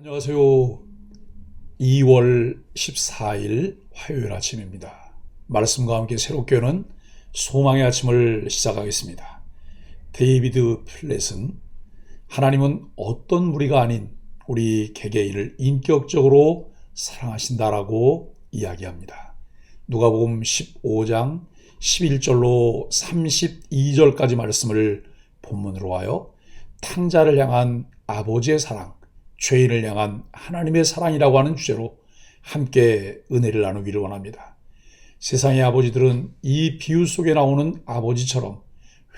안녕하세요. 2월 14일 화요일 아침입니다. 말씀과 함께 새롭게 여는 소망의 아침을 시작하겠습니다. 데이비드 플랫은 하나님은 어떤 무리가 아닌 우리 개개인을 인격적으로 사랑하신다라고 이야기합니다. 누가복음 15장 11절로 32절까지 말씀을 본문으로 하여 탕자를 향한 아버지의 사랑, 죄인을 향한 하나님의 사랑이라고 하는 주제로 함께 은혜를 나누기를 원합니다. 세상의 아버지들은 이 비유 속에 나오는 아버지처럼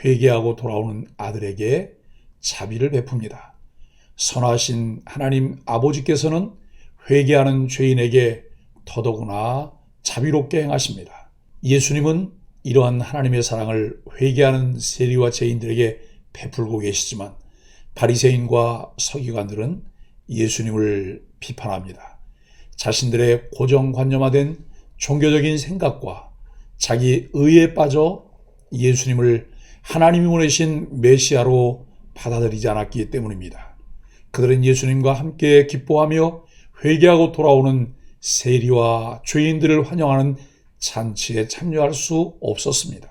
회개하고 돌아오는 아들에게 자비를 베풉니다. 선하신 하나님 아버지께서는 회개하는 죄인에게 더더구나 자비롭게 행하십니다. 예수님은 이러한 하나님의 사랑을 회개하는 세리와 죄인들에게 베풀고 계시지만 바리새인과 서기관들은 예수님을 비판합니다. 자신들의 고정관념화된 종교적인 생각과 자기 의에 빠져 예수님을 하나님이 보내신 메시아로 받아들이지 않았기 때문입니다. 그들은 예수님과 함께 기뻐하며 회개하고 돌아오는 세리와 죄인들을 환영하는 잔치에 참여할 수 없었습니다.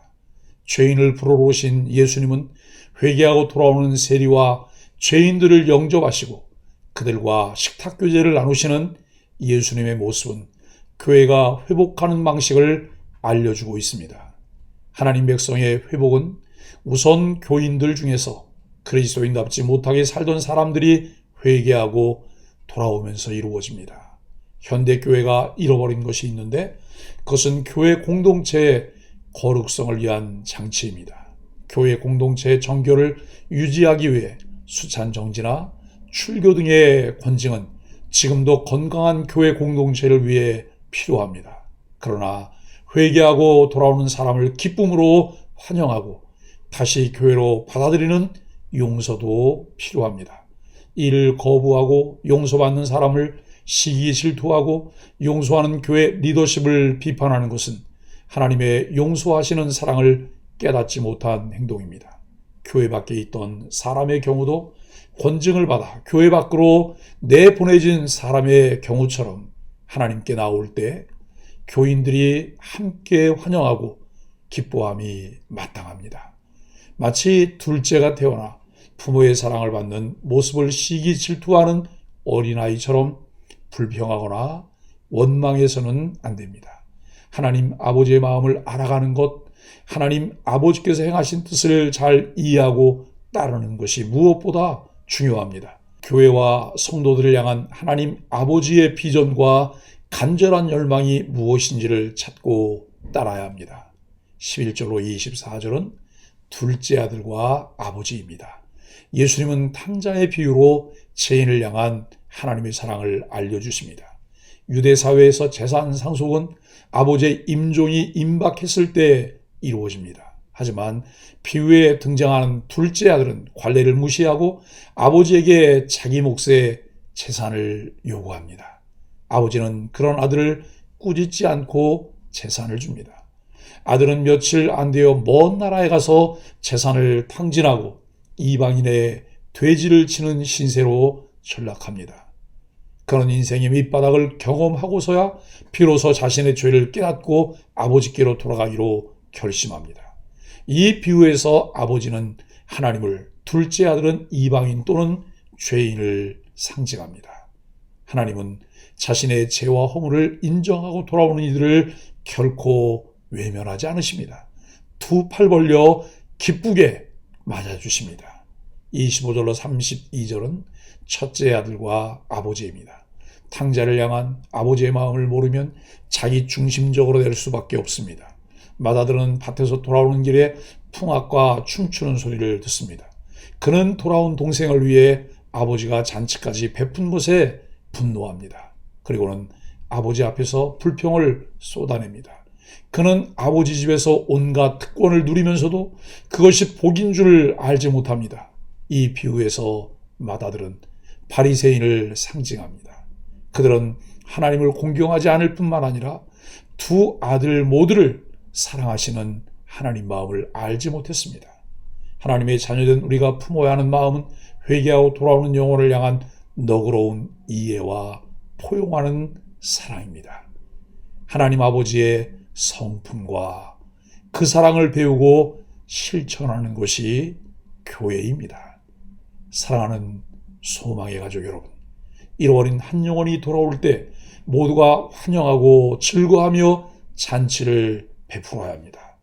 죄인을 부르러 오신 예수님은 회개하고 돌아오는 세리와 죄인들을 영접하시고 그들과 식탁 교제를 나누시는 예수님의 모습은 교회가 회복하는 방식을 알려주고 있습니다. 하나님 백성의 회복은 우선 교인들 중에서 그리스도인답지 못하게 살던 사람들이 회개하고 돌아오면서 이루어집니다. 현대 교회가 잃어버린 것이 있는데 그것은 교회 공동체의 거룩성을 위한 장치입니다. 교회 공동체의 정교를 유지하기 위해 수찬 정지나 출교 등의 권징은 지금도 건강한 교회 공동체를 위해 필요합니다. 그러나 회개하고 돌아오는 사람을 기쁨으로 환영하고 다시 교회로 받아들이는 용서도 필요합니다. 이를 거부하고 용서받는 사람을 시기 질투하고 용서하는 교회 리더십을 비판하는 것은 하나님의 용서하시는 사랑을 깨닫지 못한 행동입니다. 교회 밖에 있던 사람의 경우도 권증을 받아 교회 밖으로 내보내진 사람의 경우처럼 하나님께 나올 때 교인들이 함께 환영하고 기뻐함이 마땅합니다. 마치 둘째가 태어나 부모의 사랑을 받는 모습을 시기 질투하는 어린아이처럼 불평하거나 원망해서는 안 됩니다. 하나님 아버지의 마음을 알아가는 것, 하나님 아버지께서 행하신 뜻을 잘 이해하고 따르는 것이 무엇보다 중요합니다. 교회와 성도들을 향한 하나님 아버지의 비전과 간절한 열망이 무엇인지를 찾고 따라야 합니다. 11절로 24절은 둘째 아들과 아버지입니다. 예수님은 탕자의 비유로 죄인을 향한 하나님의 사랑을 알려주십니다. 유대 사회에서 재산 상속은 아버지의 임종이 임박했을 때 이루어집니다. 하지만 비유에 등장하는 둘째 아들은 관례를 무시하고 아버지에게 자기 몫의 재산을 요구합니다. 아버지는 그런 아들을 꾸짖지 않고 재산을 줍니다. 아들은 며칠 안 되어 먼 나라에 가서 재산을 탕진하고 이방인의 돼지를 치는 신세로 전락합니다. 그런 인생의 밑바닥을 경험하고서야 비로소 자신의 죄를 깨닫고 아버지께로 돌아가기로 결심합니다. 이 비유에서 아버지는 하나님을, 둘째 아들은 이방인 또는 죄인을 상징합니다. 하나님은 자신의 죄와 허물을 인정하고 돌아오는 이들을 결코 외면하지 않으십니다. 두 팔 벌려 기쁘게 맞아주십니다. 25절로 32절은 첫째 아들과 아버지입니다. 탕자를 향한 아버지의 마음을 모르면 자기 중심적으로 될 수밖에 없습니다. 마다들은 밭에서 돌아오는 길에 풍악과 춤추는 소리를 듣습니다. 그는 돌아온 동생을 위해 아버지가 잔치까지 베푼 것에 분노합니다. 그리고는 아버지 앞에서 불평을 쏟아냅니다. 그는 아버지 집에서 온갖 특권을 누리면서도 그것이 복인 줄 알지 못합니다. 이 비유에서 마다들은 바리새인을 상징합니다. 그들은 하나님을 공경하지 않을 뿐만 아니라 두 아들 모두를 사랑하시는 하나님 마음을 알지 못했습니다. 하나님의 자녀된 우리가 품어야 하는 마음은 회개하고 돌아오는 영혼을 향한 너그러운 이해와 포용하는 사랑입니다. 하나님 아버지의 성품과 그 사랑을 배우고 실천하는 것이 교회입니다. 사랑하는 소망의 가족 여러분, 잃어버린 한 영혼이 돌아올 때 모두가 환영하고 즐거하며 잔치를 베풀어야 합니다.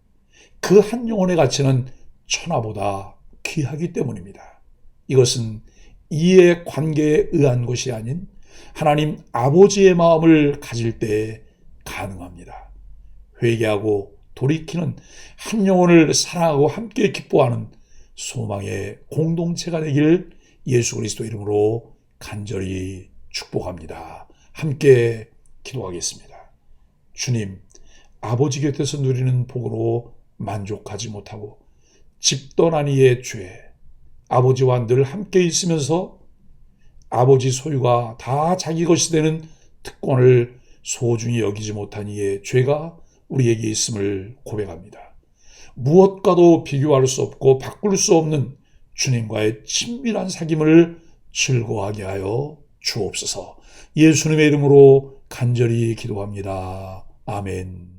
그 한 영혼의 가치는 천하보다 귀하기 때문입니다. 이것은 이해 관계에 의한 것이 아닌 하나님 아버지의 마음을 가질 때 가능합니다. 회개하고 돌이키는 한 영혼을 사랑하고 함께 기뻐하는 소망의 공동체가 되길 예수 그리스도 이름으로 간절히 축복합니다. 함께 기도하겠습니다. 주님, 아버지 곁에서 누리는 복으로 만족하지 못하고 집 떠난 이의 죄, 아버지와 늘 함께 있으면서 아버지 소유가 다 자기 것이 되는 특권을 소중히 여기지 못한 이의 죄가 우리에게 있음을 고백합니다. 무엇과도 비교할 수 없고 바꿀 수 없는 주님과의 친밀한 사귐을 즐거워하게 하여 주옵소서. 예수님의 이름으로 간절히 기도합니다. 아멘.